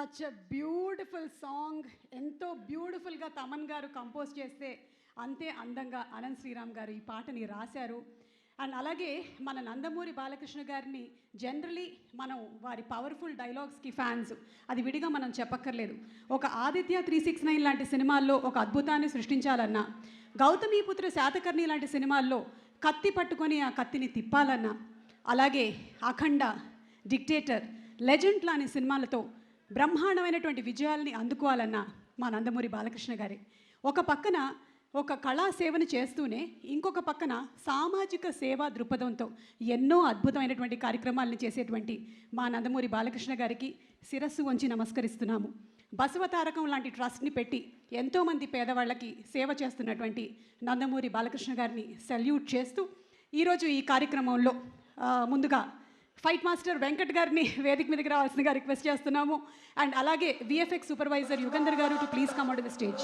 Such a beautiful song ఎంతో బ్యూటిఫుల్గా తమన్ గారు కంపోజ్ చేస్తే అంతే అందంగా అనంత్ శ్రీరామ్ గారు ఈ పాటని రాశారు. అండ్ అలాగే మన నందమూరి బాలకృష్ణ గారిని జనరలీ మనం వారి పవర్ఫుల్ డైలాగ్స్కి ఫ్యాన్స్ అది విడిగా మనం చెప్పక్కర్లేదు. ఒక ఆదిత్య త్రీ సిక్స్ నైన్ లాంటి సినిమాల్లో ఒక అద్భుతాన్ని సృష్టించాలన్నా గౌతమీపుత్ర శాతకర్ణి లాంటి సినిమాల్లో కత్తి పట్టుకొని ఆ కత్తిని తిప్పాలన్నా అలాగే అఖండ డిక్టేటర్ లెజెండ్ లాంటి సినిమాలతో బ్రహ్మాండమైనటువంటి విజయాల్ని అందుకోవాలన్న మా నందమూరి బాలకృష్ణ గారి. ఒక పక్కన ఒక కళా సేవను చేస్తూనే ఇంకొక పక్కన సామాజిక సేవా దృక్పథంతో ఎన్నో అద్భుతమైనటువంటి కార్యక్రమాలను చేసేటువంటి మా నందమూరి బాలకృష్ణ గారికి శిరస్సు వంచి నమస్కరిస్తున్నాము. బసవతారకం లాంటి ట్రస్ట్ని పెట్టి ఎంతోమంది పేదవాళ్ళకి సేవ చేస్తున్నటువంటి నందమూరి బాలకృష్ణ గారిని సెల్యూట్ చేస్తూ ఈరోజు ఈ కార్యక్రమంలో ముందుగా ఫైట్ మాస్టర్ వెంకట్ గారిని వేదిక మీదకి రావాల్సిందిగా రిక్వెస్ట్ చేస్తున్నాము. అండ్ అలాగే విఎఫ్ఎక్స్ సూపర్వైజర్ యుగంధర్ గారు to please come out the stage